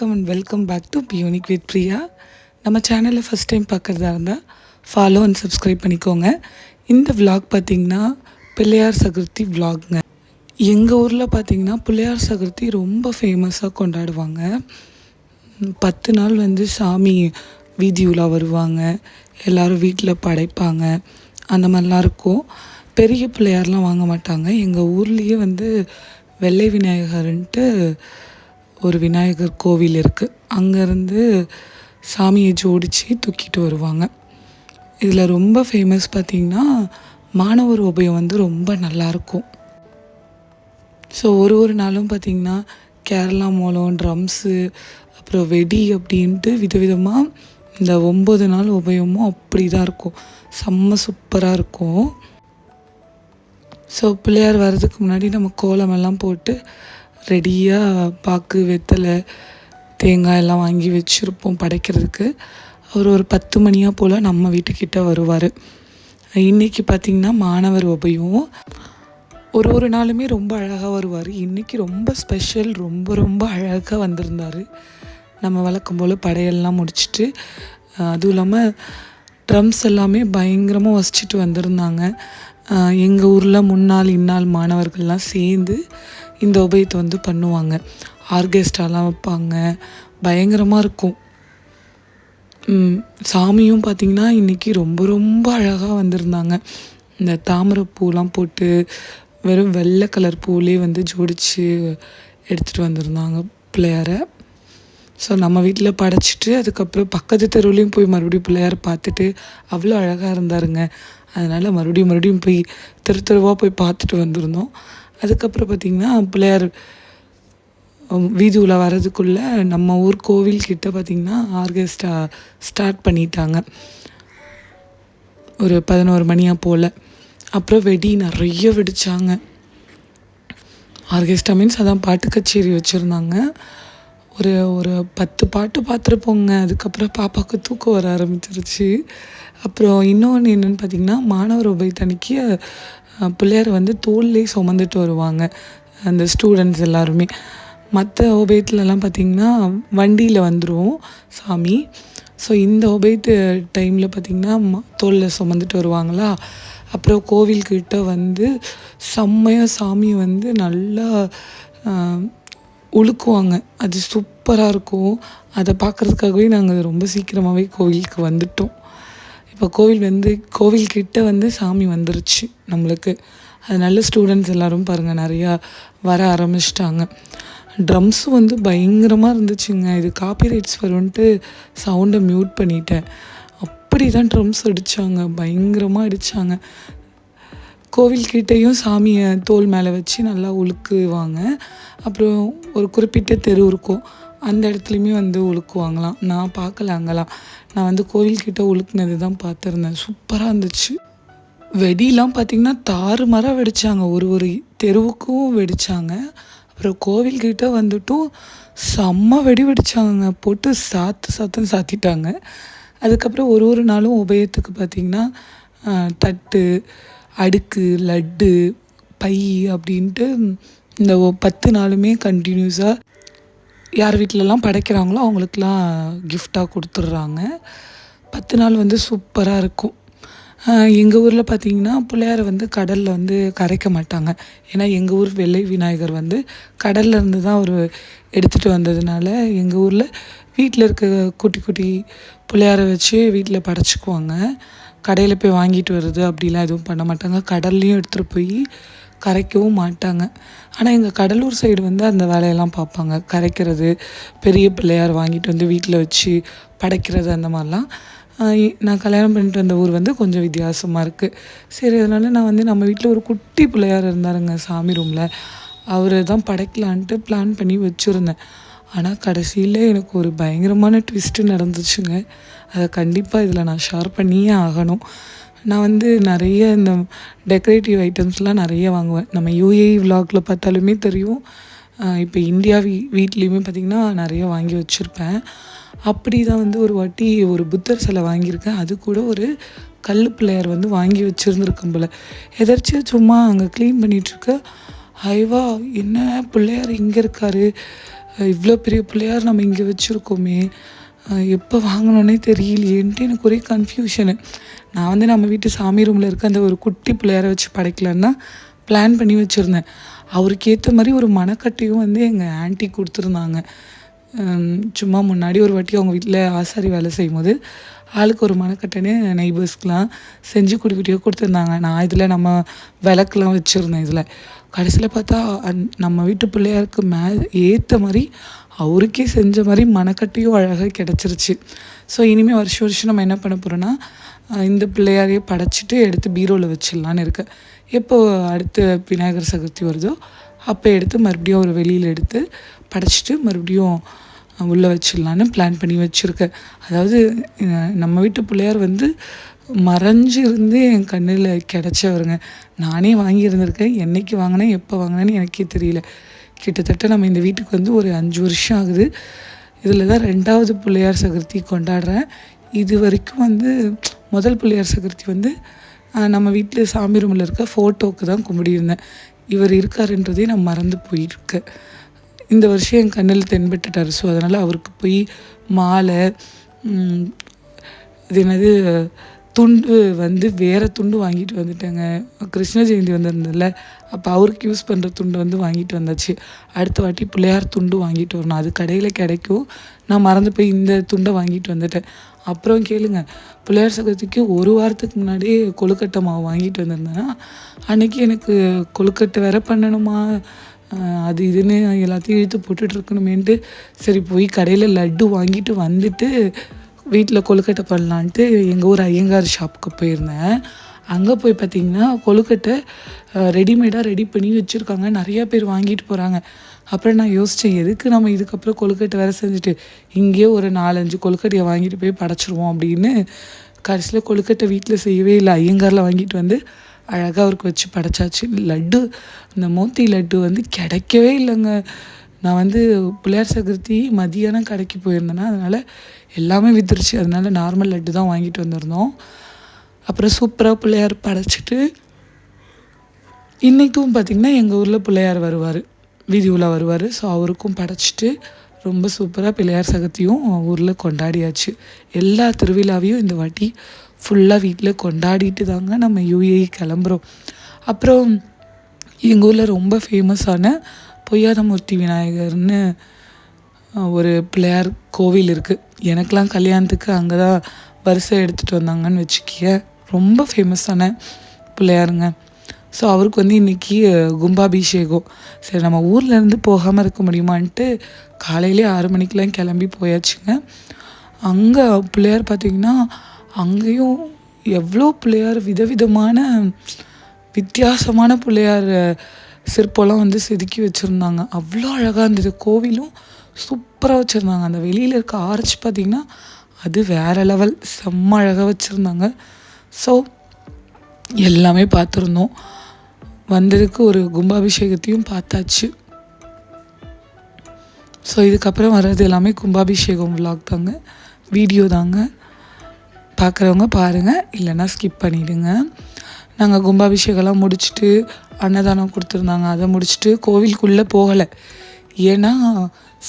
வணக்கம் and welcome back to Beunique with Priya நம்ம சேனலில் ஃபஸ்ட் டைம் பார்க்குறதா இருந்தால் ஃபாலோ அண்ட் சப்ஸ்கிரைப் பண்ணிக்கோங்க. இந்த விலாக் பார்த்திங்கன்னா பிள்ளையார் சதுர்த்தி விலாக்ங்க எங்கள் ஊரில் பார்த்திங்கன்னா பிள்ளையார் சதுர்த்தி ரொம்ப ஃபேமஸாக கொண்டாடுவாங்க. பத்து நாள் வந்து சாமி வீதி உலா வருவாங்க. எல்லோரும் வீட்டில் படைப்பாங்க. அந்த மாதிரிலாம் இருக்கும். பெரிய பிள்ளையார்லாம் வாங்க மாட்டாங்க. எங்கள் ஊர்லேயே வந்து வெள்ளை விநாயகர்ன்ட்டு ஒரு விநாயகர் கோவில் இருக்குது அங்கேருந்து சாமியை ஜோடித்து தூக்கிட்டு வருவாங்க. இதில் ரொம்ப ஃபேமஸ் பார்த்திங்கன்னா மாணவர் உபயம் வந்து ரொம்ப நல்லாயிருக்கும் ஸோ ஒரு ஒரு நாளும் பார்த்திங்கன்னா கேரளா மூலம் ட்ரம்ஸு அப்புறம் வெடி அப்படின்ட்டு விதவிதமாக இந்த ஒம்பது நாள் உபயமும் அப்படி தான் இருக்கும். செம்ம சூப்பராக இருக்கும். ஸோ பிள்ளையார் வர்றதுக்கு முன்னாடி நம்ம கோலமெல்லாம் போட்டு ரெடியாக பாக்கு வெத்தலை தேங்காய் எல்லாம் வாங்கி வச்சுருப்போம் படைக்கிறதுக்கு. அவர் ஒரு பத்து மணியாக போல் நம்ம வீட்டுக்கிட்ட வருவார். இன்றைக்கி பார்த்திங்கன்னா மாணவர் உபயம். ஒரு ஒரு நாளுமே ரொம்ப அழகாக வருவார். இன்றைக்கி ரொம்ப ஸ்பெஷல் ரொம்ப ரொம்ப அழகாக வந்திருந்தார். நம்ம வழக்கம் போல் படையெல்லாம் முடிச்சுட்டு அதுவும் இல்லாமல் ட்ரம்ஸ் எல்லாமே பயங்கரமாக வசிச்சுட்டு வந்திருந்தாங்க. எங்கள் ஊரில் முன்னாள் இந்நாள் மாணவர்கள்லாம் சேர்ந்து இந்த உபயத்தை வந்து பண்ணுவாங்க. ஆர்கெஸ்ட்ராலாம் வைப்பாங்க. பயங்கரமாக இருக்கும். சாமியும் பார்த்திங்கன்னா இன்றைக்கி ரொம்ப ரொம்ப அழகாக வந்திருந்தாங்க. இந்த தாமரை பூலாம் போட்டு வெறும் வெள்ளை கலர் பூவிலே வந்து ஜோடித்து எடுத்துகிட்டு வந்திருந்தாங்க பிள்ளையாரை. ஸோ நம்ம வீட்டில் படைச்சிட்டு அதுக்கப்புறம் பக்கத்து தெருவுலேயும் போய் மறுபடியும் பிள்ளையார் பார்த்துட்டு அவ்வளோ அழகாக இருந்தாருங்க. அதனால் மறுபடியும் மறுபடியும் போய் தெரு தெருவாக போய் பார்த்துட்டு வந்திருந்தோம். அதுக்கப்புறம் பார்த்திங்கன்னா பிள்ளையார் வீதி உலா வரதுக்குள்ளே நம்ம ஊர் கோவில் கிட்ட பார்த்திங்கன்னா ஆர்கெஸ்ட்ரா ஸ்டார்ட் பண்ணிட்டாங்க. ஒரு பதினோரு மணியாக போல். அப்புறம் வெடி நிறைய வெடித்தாங்க ஆர்கெஸ்ட்ரா மீன்ஸ் அதான் பாட்டு கச்சேரி வச்சுருந்தாங்க. ஒரு ஒரு பத்து பாட்டு பார்த்துருப்போங்க. அதுக்கப்புறம் பாப்பாவுக்கு தூக்கம் வர ஆரம்பிச்சிருச்சு. அப்புறம் இன்னொன்று என்னென்னு பார்த்தீங்கன்னா மாணவர் உபயத்தன்னைக்கு பிள்ளையார் வந்து தோல்லே சுமந்துட்டு வருவாங்க அந்த ஸ்டூடெண்ட்ஸ் எல்லாருமே. மற்ற உபயத்துலலாம் பார்த்திங்கன்னா வண்டியில் வந்துடுவோம் சாமி. ஸோ இந்த உபயத்து டைமில் பார்த்திங்கன்னா தோலில் சுமந்துட்டு வருவாங்களா? அப்புறம் கோவில்கிட்ட வந்து செம்மையாக சாமி வந்து நல்லா உழுக்குவாங்க அது சூப்பராக இருக்கும். அதை பார்க்குறதுக்காகவே நாங்கள் ரொம்ப சீக்கிரமாகவே கோவிலுக்கு வந்துட்டோம். இப்போ கோவில் வந்து கோவில்கிட்ட வந்து சாமி வந்துருச்சு நம்மளுக்கு. அதனால ஸ்டூடெண்ட்ஸ் எல்லோரும் பாருங்கள் நிறையா வர ஆரம்பிச்சிட்டாங்க. ட்ரம்ஸும் வந்து பயங்கரமாக இருந்துச்சுங்க. இது காப்பிரைட்ஸ் வரும்ன்ட்டு சவுண்டை மியூட் பண்ணிட்டேன். அப்படி தான் ட்ரம்ஸ் அடித்தாங்க பயங்கரமாக அடித்தாங்க கோவில்கிட்டேயும் சாமியை தோல் மேலே வச்சு நல்லா உழுக்குவாங்க. அப்புறம் ஒரு குறிப்பிட்ட தெரு இருக்கும். அந்த இடத்துலையுமே வந்து உழுக்குவாங்களாம். நான் பார்க்கல அங்கெல்லாம். நான் வந்து கோவில்கிட்ட உழுக்குனது தான் பார்த்துருந்தேன். சூப்பராக இருந்துச்சு. வெடிலாம் பார்த்திங்கன்னா தாறுமாறாக வெடிச்சாங்க. ஒரு ஒரு தெருவுக்கும் வெடித்தாங்க அப்புறம் கோவில்கிட்ட வந்துட்டும் செம்ம வெடி வெடிச்சாங்க போட்டு சாத்து சாத்துன்னு சாத்திட்டாங்க. அதுக்கப்புறம் ஒரு ஒரு நாளும் உபயத்துக்கு பார்த்திங்கன்னா தட்டு அடுக்கு லட்டு பை அப்படின்ட்டு இந்த ஒ- பத்து நாளுமே கண்டினியூஸாக யார் வீட்டிலலாம் படைக்கிறாங்களோ அவங்களுக்குலாம் கிஃப்டாக கொடுத்துட்றாங்க. பத்து நாள் வந்து சூப்பராக இருக்கும். எங்கள் ஊரில் பார்த்தீங்கன்னா பிள்ளையாரை வந்து கடலில் வந்து கரைக்க மாட்டாங்க. ஏன்னா எங்கள் ஊர் வெள்ளை விநாயகர் வந்து கடல்ல இருந்து தான் ஒரு எடுத்துகிட்டு வந்ததுனால எங்கள் ஊரில் வீட்டில் இருக்க குட்டி குட்டி பிள்ளையாரை வச்சு வீட்டில் படைச்சிக்குவாங்க. கடையில் போய் வாங்கிட்டு வருது அப்படிலாம் எதுவும் பண்ண மாட்டாங்க. கடல்லையும் எடுத்துகிட்டு போய் கரைக்கவும் மாட்டாங்க. ஆனால் எங்கள் கடலூர் சைடு வந்து அந்த வேலையெல்லாம் பார்ப்பாங்க. கரைக்கிறது பெரிய பிள்ளையார் வாங்கிட்டு வந்து வீட்டில் வச்சு படைக்கிறது அந்த மாதிரிலாம். நான் கல்யாணம் பண்ணிட்டு வந்த ஊர் வந்து கொஞ்சம் வித்தியாசமாக இருக்குது சரி அதனால் நான் வந்து நம்ம வீட்டில் ஒரு குட்டி பிள்ளையார் இருந்தாருங்க சாமி ரூமில் அவர் தான் படைக்கலான்ட்டு பிளான் பண்ணி வச்சுருந்தேன். ஆனால் கடைசியில் எனக்கு ஒரு பயங்கரமான ட்விஸ்ட்டு நடந்துச்சுங்க. அதை கண்டிப்பாக இதில் நான் ஷேர் பண்ணியே ஆகணும். நான் வந்து நிறைய இந்த டெக்கரேட்டிவ் ஐட்டம்ஸ்லாம் நிறைய வாங்குவேன். நம்ம யூஏஇ விலாகில் பார்த்தாலுமே தெரியும். இப்போ இந்தியா வீ வீட்லேயுமே பார்த்திங்கன்னா நிறைய வாங்கி வச்சுருப்பேன். அப்படி தான் வந்து ஒரு வாட்டி ஒரு புத்தர் சிலை வாங்கியிருக்கேன். அது கூட ஒரு கல் பிள்ளையார் வந்து வாங்கி வச்சுருந்துருக்கும் போல். எதர்ச்சியாக சும்மா அங்கே க்ளீன் பண்ணிகிட்ருக்க ஐவா என்ன பிள்ளையார் இங்கே இருக்காரு? இவ்வளோ பெரிய பிள்ளையார் நம்ம இங்கே வச்சுருக்கோமே. எப்போ வாங்கினோன்னே தெரியலையேன்ட்டு எனக்கு ஒரே கன்ஃபியூஷனு நான் வந்து நம்ம வீட்டு சாமி ரூமில் இருக்க அந்த ஒரு குட்டி பிள்ளையாரை வச்சு படைக்கலான்னு தான் பிளான் பண்ணி வச்சுருந்தேன். அவருக்கு ஏற்ற மாதிரி ஒரு மனக்கட்டையும் வந்து எங்கள் ஆன்ட்டி கொடுத்துருந்தாங்க. சும்மா முன்னாடி ஒரு வாட்டி அவங்க வீட்டில் ஆசாரி வேலை செய்யும்போது ஆளுக்கு ஒரு மனக்கட்டைன்னு நெய்பர்ஸ்க்கெலாம் செஞ்சு குடி குட்டியாக கொடுத்துருந்தாங்க. நான் இதில் நம்ம விளக்குலாம் வச்சுருந்தேன் இதில். கடைசியில் பார்த்தா அந் நம்ம வீட்டு பிள்ளையாருக்கு மே ஏற்ற மாதிரி அவருக்கே செஞ்ச மாதிரி மனக்கட்டியும் அழகாக கிடச்சிருச்சு. ஸோ இனிமேல் வருஷம் வருஷம் நம்ம என்ன பண்ண போகிறோன்னா இந்த பிள்ளையாரையே படைச்சிட்டு எடுத்து பீரோவில் வச்சிடலான்னு இருக்கேன் எப்போ அடுத்து விநாயகர் சதுர்த்தி வருதோ அப்போ எடுத்து மறுபடியும் ஒரு வெளியில் எடுத்து படைச்சிட்டு மறுபடியும் உள்ளே வச்சிடலான்னு பிளான் பண்ணி வச்சுருக்கேன் அதாவது நம்ம வீட்டு பிள்ளையார் வந்து மறைஞ்சு இருந்து என் கண்ணில் கிடச்சவருங்க. நானே வாங்கியிருந்திருக்கேன். என்னைக்கு வாங்கினேன் எப்போ வாங்கினேன்னு எனக்கே தெரியல. கிட்டத்தட்ட நம்ம இந்த வீட்டுக்கு வந்து ஒரு அஞ்சு வருஷம் ஆகுது. இதில் தான் ரெண்டாவது பிள்ளையார் சதுர்த்தி கொண்டாடுறேன். இது வரைக்கும் வந்து முதல் பிள்ளையார் சதுர்த்தி வந்து நம்ம வீட்டில் சாமி ரூமில் இருக்க ஃபோட்டோவுக்கு தான் கும்பிடியிருந்தேன். இவர் இருக்காருன்றதே நான் மறந்து போயிருக்கேன். இந்த வருஷம் என் கண்ணில் தென்பட்டுட்டார். ஸோ அதனால் அவருக்கு போய் மாலை இது என்னது துண்டு வந்து வேறு துண்டு வாங்கிட்டு வந்துட்டேங்க. கிருஷ்ண ஜெயந்தி வந்திருந்ததில்ல அப்போ அவருக்கு யூஸ் பண்ணுற துண்டு வந்து வாங்கிட்டு வந்தாச்சு. அடுத்த வாட்டி பிள்ளையார் துண்டு வாங்கிட்டு வரணும். அது கடையில் கிடைக்கும். நான் மறந்து போய் இந்த துண்டை வாங்கிட்டு வந்துட்டேன். அப்புறம் கேளுங்க. பிள்ளையார் சதுர்த்திக்கு ஒரு வாரத்துக்கு முன்னாடியே கொழுக்கட்டை மாவு வாங்கிட்டு வந்திருந்தேன்னா அன்றைக்கி எனக்கு கொழுக்கட்டை வேற பண்ணணுமா? அது இதுன்னு எல்லாத்தையும் இழுத்து போட்டுட்ருக்கணுமேன்ட்டு சரி போய் கடையில் லட்டு வாங்கிட்டு வந்துட்டு வீட்டில் கொழுக்கட்டை பண்ணலான்ட்டு எங்கள் ஊர் ஐயங்கார் ஷாப்புக்கு போயிருந்தேன். அங்கே போய் பார்த்தீங்கன்னா கொழுக்கட்டை ரெடிமேடாக ரெடி பண்ணி வச்சுருக்காங்க. நிறையா பேர் வாங்கிட்டு போகிறாங்க. அப்புறம் நான் யோசித்தேன் எதுக்கு நம்ம இதுக்கப்புறம் கொழுக்கட்டை வேறு செஞ்சுட்டு இங்கேயே ஒரு நாலஞ்சு கொழுக்கட்டையை வாங்கிட்டு போய் படைச்சிருவோம் அப்படின்னு கடைசியில் கொழுக்கட்டை வீட்டில் செய்யவே இல்லை. ஐயங்காரில் வாங்கிட்டு வந்து அழகாக அவருக்கு வச்சு படைச்சாச்சு. லட்டு இந்த மோத்தி லட்டு வந்து கிடைக்கவே இல்லைங்க. நான் வந்து பிள்ளையார் சதுர்த்தி மதியானம் கடைக்கு போயிருந்தேன்னா அதனால் எல்லாமே வித்துருச்சு. அதனால நார்மல் லட்டு தான் வாங்கிட்டு வந்திருந்தோம். அப்புறம் சூப்பராக பிள்ளையார் படைச்சிட்டு இன்றைக்கும் பார்த்திங்கன்னா எங்கள் ஊரில் பிள்ளையார் வருவார். வீதி உலா வருவார். ஸோ அவருக்கும் படைச்சிட்டு ரொம்ப சூப்பராக பிள்ளையார் சதுர்த்தியும் ஊரில் கொண்டாடியாச்சு. எல்லா திருவிழாவையும் இந்த வாட்டி ஃபுல்லாக வீட்டில் கொண்டாடிட்டு தாங்க நம்ம யூஏஇ கிளம்புறோம். அப்புறம் எங்கள் ஊரில் ரொம்ப ஃபேமஸான பொய்யாதமூர்த்தி விநாயகர்னு ஒரு பிள்ளையார் கோவில் இருக்குது எனக்கெலாம் கல்யாணத்துக்கு அங்கே தான் வரிசை எடுத்துகிட்டு வந்தாங்கன்னு வச்சுக்கிய ரொம்ப ஃபேமஸான பிள்ளையாருங்க. ஸோ அவருக்கு வந்து இன்றைக்கி கும்பாபிஷேகம். சரி நம்ம ஊர்லேருந்து போகாமல் இருக்க முடியுமான்ட்டு காலையிலே ஆறு மணிக்கெலாம் கிளம்பி போயாச்சுங்க. அங்கே பிள்ளையார் பார்த்திங்கன்னா அங்கேயும் எவ்வளோ பிள்ளையார் விதவிதமான வித்தியாசமான பிள்ளையார் சிற்பம்லாம் வந்து செதுக்கி வச்சுருந்தாங்க. அவ்வளோ அழகாக இருந்தது. கோவிலும் சூப்பராக வச்சுருந்தாங்க. அந்த வெளியில் இருக்க ஆர்ச் பார்த்திங்கன்னா அது வேறு லெவல் செம்ம அழகாக வச்சுருந்தாங்க. ஸோ எல்லாமே பார்த்துருந்தோம். வந்ததுக்கு ஒரு கும்பாபிஷேகத்தையும் பார்த்தாச்சு. ஸோ இதுக்கப்புறம் வர்றது எல்லாமே கும்பாபிஷேகம் vlog தாங்க. வீடியோ தாங்க. பார்க்குறவங்க பாருங்கள் இல்லைன்னா ஸ்கிப் பண்ணிவிடுங்க நாங்கள் கும்பாபிஷேகம்லாம் முடிச்சுட்டு அன்னதானம் கொடுத்துருந்தாங்க. அதை முடிச்சுட்டு கோவிலுக்குள்ளே போகலை. ஏன்னா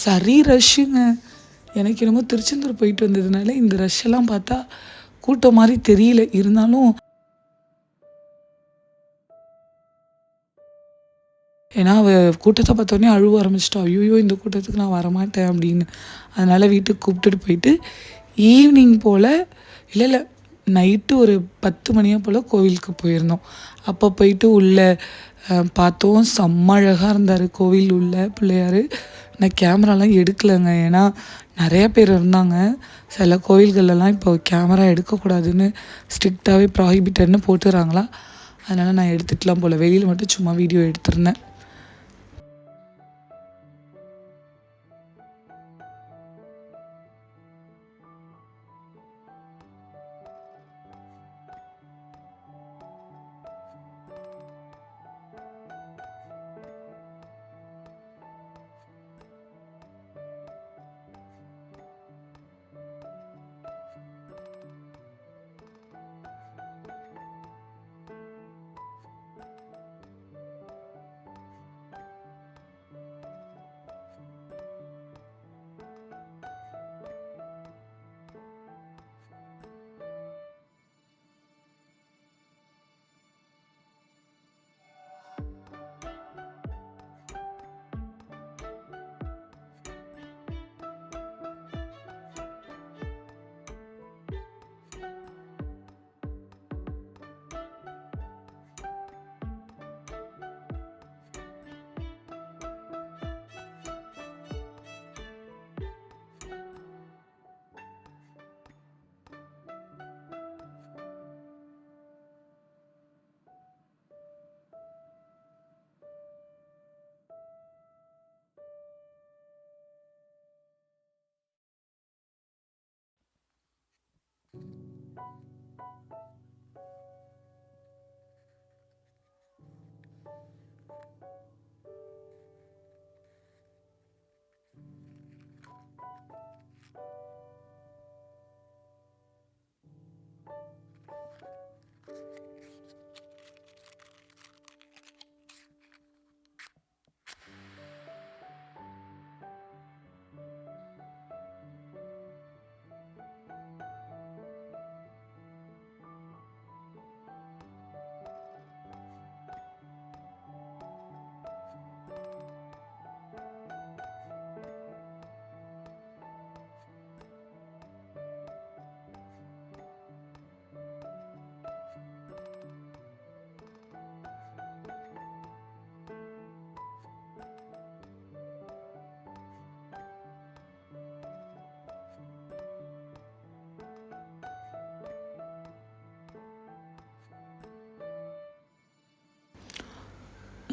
சரி ரஷ்ஷுங்க. எனக்கு என்னமோ திருச்செந்தூர் போயிட்டு வந்ததுனால இந்த ரஷ்ஷெல்லாம் பார்த்தா கூட்டம் மாதிரி தெரியல. இருந்தாலும் ஏன்னா அவ கூட்டத்தை பார்த்தோன்னே அழுவ ஆரம்பிச்சிட்டோம் ஐயோ இந்த கூட்டத்துக்கு நான் வரமாட்டேன் அப்படின்னு. அதனால் வீட்டுக்கு கூப்பிட்டுட்டு போயிட்டு ஈவினிங் போல் இல்லை இல்லை நைட்டு ஒரு பத்து மணியை போல் கோவிலுக்கு போயிருந்தோம். அப்போ போயிட்டு உள்ளே பார்த்தோம் செம்ம அழகாக இருந்தார் கோவில் உள்ள பிள்ளையார். நான் கேமராலாம் எடுக்கலைங்க. ஏன்னா நிறைய பேர் இருந்தாங்க. சில கோவில்கள்லாம் இப்போ கேமரா எடுக்கக்கூடாதுன்னு ஸ்ட்ரிக்டாகவே ப்ராஹிபிட்டட்னு போட்டுறாங்களா. அதனால் நான் எடுத்துக்கலாம் போல். வெளியில் மட்டும் சும்மா வீடியோ எடுத்திருந்தேன்.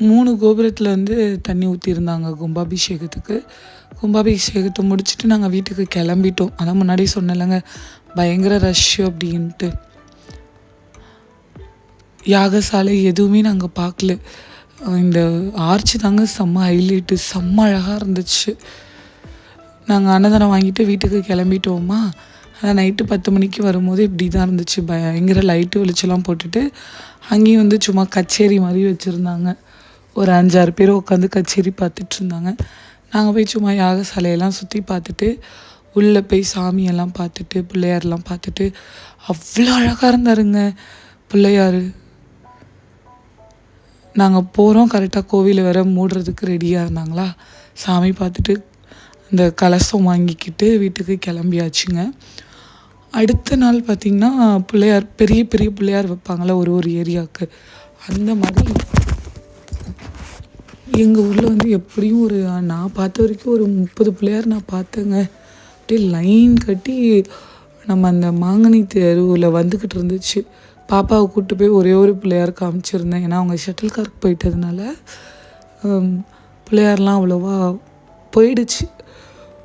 மூணு கோபுரத்தில் வந்து தண்ணி ஊற்றிருந்தாங்க கும்பாபிஷேகத்துக்கு. கும்பாபிஷேகத்தை முடிச்சுட்டு நாங்கள் வீட்டுக்கு கிளம்பிட்டோம். அதான் முன்னாடி சொன்னலைங்க பயங்கர ரஷ்ஷு அப்படின்ட்டு. யாகசாலை எதுவுமே நாங்கள் பார்க்கல. இந்த ஆர்ச்சி தாங்க செம்ம ஹைலைட்டு செம்ம அழகாக இருந்துச்சு. நாங்கள் அன்னதானம் வாங்கிட்டு வீட்டுக்கு கிளம்பிட்டோமா? அதான் நைட்டு பத்து மணிக்கு வரும்போது இப்படி தான் இருந்துச்சு. பயங்கர லைட்டு வெளிச்செல்லாம் போட்டுட்டு அங்கேயும் வந்து சும்மா கச்சேரி மாதிரி வச்சுருந்தாங்க. ஒரு அஞ்சாறு பேர் உட்காந்து கச்சேரி பார்த்துட்டு இருந்தாங்க நாங்கள் போய் சும்மா யாகசாலையெல்லாம் சுற்றி பார்த்துட்டு உள்ளே போய் சாமியெல்லாம் பார்த்துட்டு பிள்ளையாரெலாம் பார்த்துட்டு அவ்வளோ அழகாக இருந்தாருங்க பிள்ளையார். நாங்கள் போகிறோம் கரெக்டாக கோவிலை வேற மூடுறதுக்கு ரெடியாக இருந்தாங்களா? சாமி பார்த்துட்டு இந்த கலசம் வாங்கிக்கிட்டு வீட்டுக்கு கிளம்பியாச்சுங்க. அடுத்த நாள் பார்த்திங்கன்னா பிள்ளையார் பெரிய பெரிய பிள்ளையார் வைப்பாங்களே ஒரு ஒரு ஏரியாவுக்கு. அந்த மாதிரி எங்கள் ஊரில் வந்து எப்படியும் ஒரு நான் பார்த்த வரைக்கும் ஒரு முப்பது பிள்ளையார் நான் பார்த்தேங்க. அப்படியே லைன் கட்டி நம்ம அந்த மாங்கனி தெருவில் வந்துக்கிட்டு இருந்துச்சு. பாப்பாவை கூப்பிட்டு போய் ஒரே ஒரு பிள்ளையார் காமிச்சிருந்தேன். ஏன்னா அவங்க ஷட்டில் கார்க் போயிட்டதுனால பிள்ளையார்லாம் அவ்வளோவா போயிடுச்சு.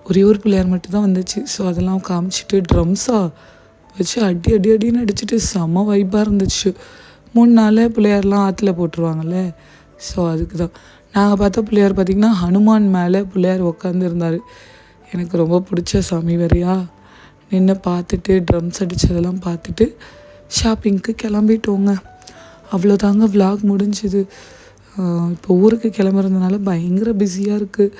ஒரே ஒரு பிள்ளையார் மட்டும்தான் வந்துச்சு. ஸோ அதெல்லாம் காமிச்சிட்டு ட்ரம்ஸாக வச்சு அடி அடி அடின்னு அடிச்சுட்டு செம வைப்பாக இருந்துச்சு. மூணு நாளே பிள்ளையார்லாம் ஆற்றுல போட்டுருவாங்கல்ல. ஸோ அதுக்கு தான் நாங்கள் பார்த்த பிள்ளையார் பார்த்திங்கன்னா ஹனுமான் மேலே பிள்ளையார் உட்காந்துருந்தார் எனக்கு ரொம்ப பிடிச்ச சாமி வேறையா? நின்று பார்த்துட்டு ட்ரம்ஸ் அடித்ததெல்லாம் பார்த்துட்டு ஷாப்பிங்க்கு கிளம்பிட்டோங்க. அவ்வளோதாங்க விலாக் முடிஞ்சுது. இப்போ ஊருக்கு கிளம்புறதுனால பயங்கர பிஸியாக இருக்குது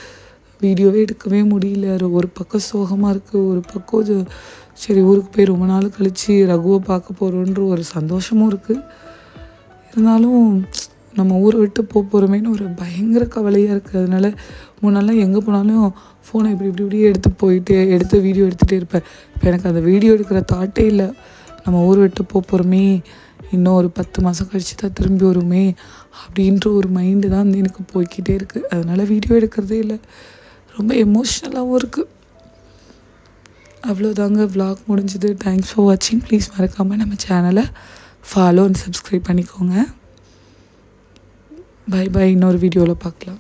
வீடியோவே எடுக்கவே முடியல. ஒரு- பக்கம் சோகமாக இருக்குது ஒரு பக்கம் இது சரி ஊருக்கு போய் ரொம்ப நாள் கழித்து ரகுவை பார்க்க போகிறோன்ற ஒரு சந்தோஷமும் இருக்குது இருந்தாலும் நம்ம ஊரை விட்டு போக போகிறோமேன்னு ஒரு பயங்கர கவலையாக இருக்கிறதுனால முன்னாலாம் முன்னெல்லாம் எங்கே போனாலும் ஃபோனை இப்படி இப்படி இப்படி எடுத்து போயிட்டு எடுத்து வீடியோ எடுத்துகிட்டே இருப்பேன். இப்போ எனக்கு அந்த வீடியோ எடுக்கிற தாட்டே இல்லை. நம்ம ஊர் விட்டு போக போகிறோமே இன்னும் ஒரு பத்து மாதம் கழிச்சு தான் திரும்பி வருமே அப்படின்ற ஒரு மைண்டு தான் வந்து எனக்கு போய்க்கிட்டே இருக்குது அதனால் வீடியோ எடுக்கிறதே இல்லை. ரொம்ப எமோஷ்னலாகவும் இருக்குது அவ்வளோதாங்க விலாக் முடிஞ்சது. தேங்க்ஸ் ஃபார் வாட்சிங் ப்ளீஸ் மறக்காமல் நம்ம சேனலை ஃபாலோ அண்ட் சப்ஸ்கிரைப் பண்ணிக்கோங்க. பை பை இன்னொரு வீடியோவில் பார்க்கலாம்.